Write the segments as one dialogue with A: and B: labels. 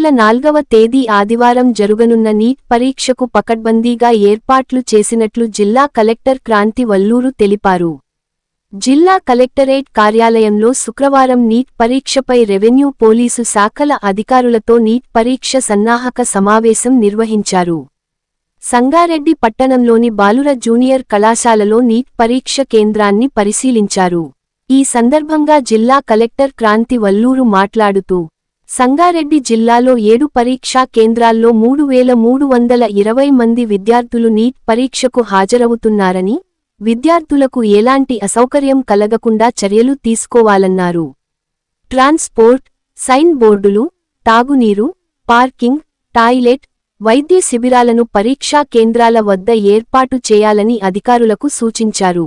A: నెల నాల్గవ తేదీ ఆదివారం జరుగనున్న నీట్ పరీక్షకు పకడ్బందీగా ఏర్పాట్లు చేసినట్లు జిల్లా కలెక్టర్ క్రాంతి వల్లూరు తెలిపారు. జిల్లా కలెక్టరేట్ కార్యాలయంలో శుక్రవారం నీట్ పరీక్షపై రెవెన్యూ పోలీసు శాఖల అధికారులతో నీట్ పరీక్ష సన్నాహక సమావేశం నిర్వహించారు. సంగారెడ్డి పట్టణంలోని బాలుర జూనియర్ కళాశాలలో నీట్ పరీక్ష కేంద్రాన్ని పరిశీలించారు. ఈ సందర్భంగా జిల్లా కలెక్టర్ క్రాంతి వల్లూరు మాట్లాడుతూ సంగారెడ్డి జిల్లాలో ఏడు పరీక్షా కేంద్రాల్లో మూడు వేల మూడు వందల ఇరవై మంది విద్యార్థులు నీట్ పరీక్షకు హాజరవుతున్నారని విద్యార్థులకు ఎలాంటి అసౌకర్యం కలగకుండా చర్యలు తీసుకోవాలన్నారు. ట్రాన్స్పోర్ట్ సైన్ బోర్డులు తాగునీరు పార్కింగ్ టాయిలెట్ వైద్య శిబిరాలను పరీక్షా కేంద్రాల వద్ద ఏర్పాటు చేయాలని అధికారులకు సూచించారు.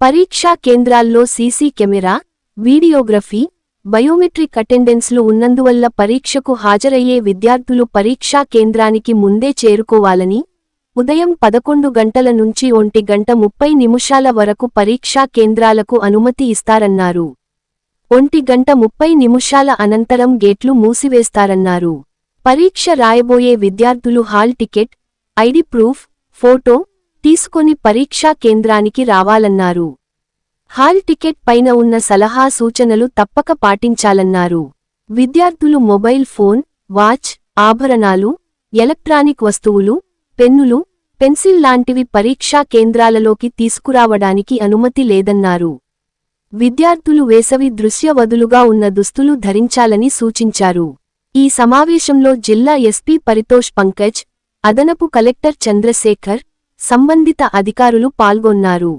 A: పరీక్షా కేంద్రాల్లో సీసీ కెమెరా వీడియోగ్రఫీ బయోమెట్రిక్ అటెండెన్స్లు ఉన్నందువల్ల పరీక్షకు హాజరయ్యే విద్యార్థులు పరీక్షా కేంద్రానికి ముందే చేరుకోవాలని ఉదయం పదకొండు గంటల నుంచి ఒంటి గంట ముప్పై నిమిషాల వరకు పరీక్షా కేంద్రాలకు అనుమతి ఇస్తారన్నారు. ఒంటి గంట ముప్పై నిమిషాల అనంతరం గేట్లు మూసివేస్తారన్నారు. పరీక్ష రాయబోయే విద్యార్థులు hall ticket ID proof photo తీసుకొని పరీక్షా కేంద్రానికి రావాలన్నారు. హాల్ టికెట్ పైన ఉన్న సలహా సూచనలు తప్పక పాటించాలన్నారు. విద్యార్థులు మొబైల్ ఫోన్ వాచ్ ఆభరణాలు ఎలక్ట్రానిక్ వస్తువులు పెన్నులు పెన్సిల్ లాంటివి పరీక్షా కేంద్రాలలోకి తీసుకురావడానికి అనుమతి లేదన్నారు. విద్యార్థులు వేసవి దృశ్య వదులుగా ఉన్న దుస్తులు ధరించాలని సూచించారు. ఈ సమావేశంలో జిల్లా ఎస్పీ పరితోష్ పంకజ్ అదనపు కలెక్టర్ చంద్రశేఖర్ సంబంధిత అధికారులు పాల్గొన్నారు.